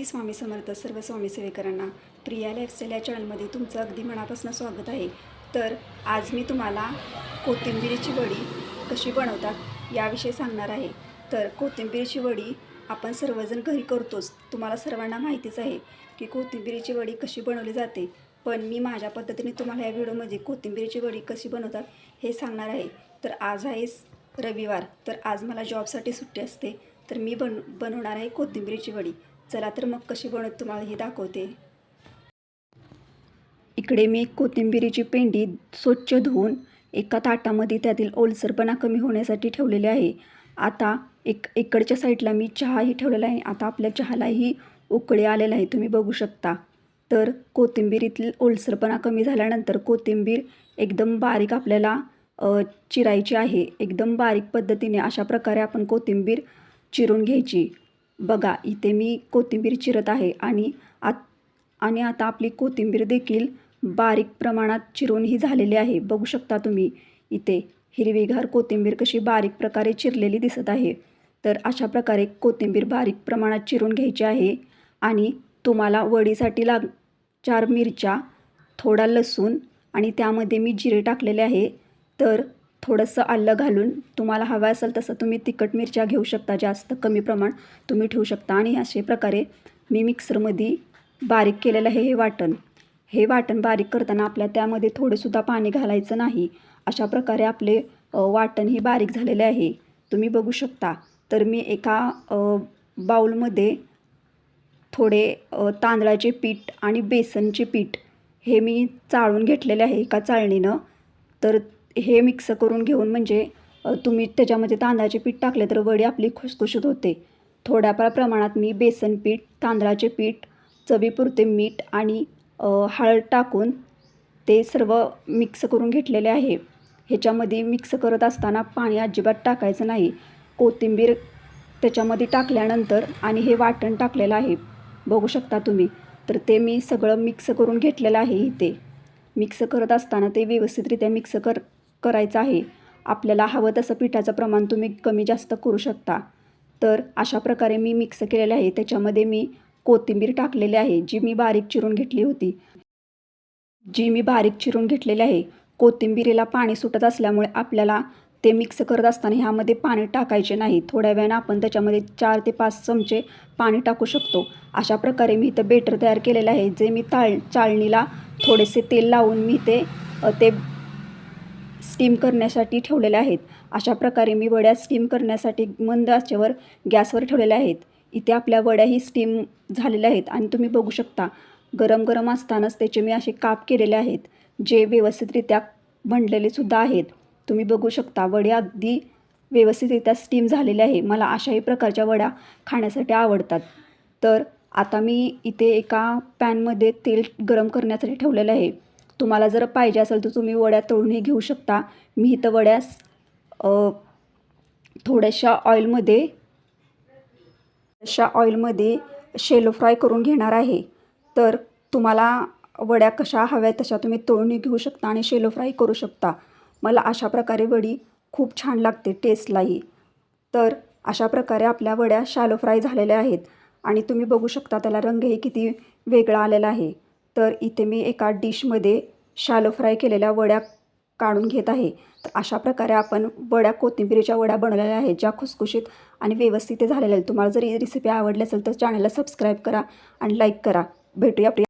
श्री स्वामी समर्थ सर्व स्वामी सेवेकरांना प्रिया लाईफस्टाईल या चॅनलमध्ये तुमचं अगदी मनापासून स्वागत आहे. तर आज मी तुम्हाला कोथिंबिरीची वडी कशी बनवतात याविषयी सांगणार आहे. तर कोथिंबिरीची वडी आपण सर्वजण घरी करतोच. तुम्हाला सर्वांना माहितीच आहे की कोथिंबिरीची वडी कशी बनवली जाते. पण मी माझ्या पद्धतीने तुम्हाला या व्हिडिओमध्ये कोथिंबिरीची वडी कशी बनवतात हे सांगणार आहे. तर आज आहे रविवार. तर आज मला जॉबसाठी सुट्टी असते. तर मी बन बनवणार आहे कोथिंबिरीची वडी. चला तर मग कशी बनवत तुम्हाला ही दाखवते. इकडे मी कोथिंबिरीची पेंडी स्वच्छ धुवून एका ताटामध्ये त्यातील ओलसरपणा कमी होण्यासाठी ठेवलेले आहे. आता एक इकडच्या साईडला मी चहाही ठेवलेला आहे. आता आपल्या चहालाही उकळी आलेला आहे. तुम्ही बघू शकता. तर कोथिंबीरीतील ओलसरपणा कमी झाल्यानंतर कोथिंबीर एकदम बारीक आपल्याला चिरायची आहे. एकदम बारीक पद्धतीने अशा प्रकारे आपण कोथिंबीर चिरून घ्यायची. बघा इथे मी कोथिंबीर चिरत आहे आणि आत आणि आता आपली कोथिंबीर देखील बारीक प्रमाणात चिरून ही झालेली आहे. बघू शकता तुम्ही इथे हिरवीगार कोथिंबीर कशी बारीक प्रकारे चिरलेली दिसत आहे. तर अशा प्रकारे कोथिंबीर बारीक प्रमाणात चिरून घ्यायची आहे आणि तुम्हाला वडीसाठी लाग चार मिरच्या थोडा लसूण आणि त्यामध्ये मी जिरे टाकलेले आहे. तर थोडंसं आलं घालून तुम्हाला हवं असेल तसं तुम्ही तिखट मिरच्या घेऊ शकता जास्त कमी प्रमाण तुम्ही ठेवू शकता. आणि अशा प्रकारे मी मिक्सरमध्ये बारीक केलेलं आहे हे वाटण. हे वाटण बारीक करताना आपल्या त्यामध्ये थोडंसुद्धा पाणी घालायचं नाही. अशा प्रकारे आपले वाटण हे बारीक झालेले आहे. तुम्ही बघू शकता. तर मी एका बाऊलमध्ये थोडे तांदळाचे पीठ आणि बेसनचे पीठ हे मी चाळून घेतलेले आहे एका चाळणीनं. तर हे मिक्स करून घेऊन म्हणजे तुम्ही त्याच्यामध्ये तांदळाचे पीठ टाकले तर वडी आपली खुसखुशीत होते. थोड्याफार प्रमाणात मी बेसन पीठ तांदळाचे पीठ चवीपुरते मीठ आणि हळद टाकून ते सर्व मिक्स करून घेतलेले आहे. ह्याच्यामध्ये मिक्स करत असताना पाणी अजिबात टाकायचं नाही. कोथिंबीर त्याच्यामध्ये टाकल्यानंतर आणि हे वाटण टाकलेलं आहे. बघू शकता तुम्ही. तर ते मी सगळं मिक्स करून घेतलेलं आहे इथे. मिक्स करत असताना ते व्यवस्थितरित्या मिक्स कर करायचं आहे. आपल्याला हवं तसं पिठाचं प्रमाण तुम्ही कमी जास्त करू शकता. तर अशा प्रकारे मी मिक्स केलेलं आहे. त्याच्यामध्ये मी कोथिंबीर टाकलेली आहे जी मी बारीक चिरून घेतली होती. जी मी बारीक चिरून घेतलेली आहे. कोथिंबीरीला पाणी सुटत असल्यामुळे आपल्याला ते मिक्स करत असताना ह्यामध्ये पाणी टाकायचे नाही. थोड्या वेळानं आपण त्याच्यामध्ये चार ते पाच चमचे पाणी टाकू शकतो. अशा प्रकारे मी इथं बेटर तयार केलेलं आहे. जे मी ताळ चाळणीला थोडेसे तेल लावून मी ते ते स्टीम करण्यासाठी ठेवलेल्या आहेत. अशा प्रकारे मी वड्या स्टीम करण्यासाठी मंद आचेवर गॅसवर ठेवलेल्या आहेत. इथे आपल्या वड्याही स्टीम झालेल्या आहेत आणि तुम्ही बघू शकता गरम गरम असतानाच त्याचे मी असे काप केलेले आहेत जे व्यवस्थितरित्या बनलेले सुद्धा आहेत. तुम्ही बघू शकता वड्या अगदी व्यवस्थितरित्या स्टीम झालेल्या आहे. मला अशाही प्रकारच्या वड्या खाण्यासाठी आवडतात. तर आता मी इथे एका पॅनमध्ये तेल गरम करण्यासाठी ठेवलेलं आहे. तुम्हाला जर पाहिजे असेल तर तुम्ही वड्या तळूनही घेऊ शकता. मी इथं वड्यास थोड्याशा ऑइलमध्ये अशा ऑइलमध्ये शेलो फ्राय करून घेणार आहे. तर तुम्हाला वड्या कशा हव्या तशा तुम्ही तळूनही घेऊ शकता आणि शेलो फ्राय करू शकता. मला अशा प्रकारे वडी खूप छान लागते टेस्टलाही. तर अशा प्रकारे आपल्या वड्या शालो फ्राय झालेल्या आहेत. आणि तुम्ही बघू शकता त्याला रंगही किती वेगळा आलेला आहे. तर इथे मी एका डिशमध्ये शालो फ्राय केलेल्या वड्या काढून घेत आहे. तर अशा प्रकारे आपण वड्या कोथिंबिरीच्या वड्या बनवलेल्या आहेत ज्या खुसखुशीत आणि व्यवस्थित झालेल्या आहेत. तुम्हाला जर ही रेसिपी आवडली असेल तर चॅनलला सबस्क्राईब करा आणि लाईक करा. भेटूया आपली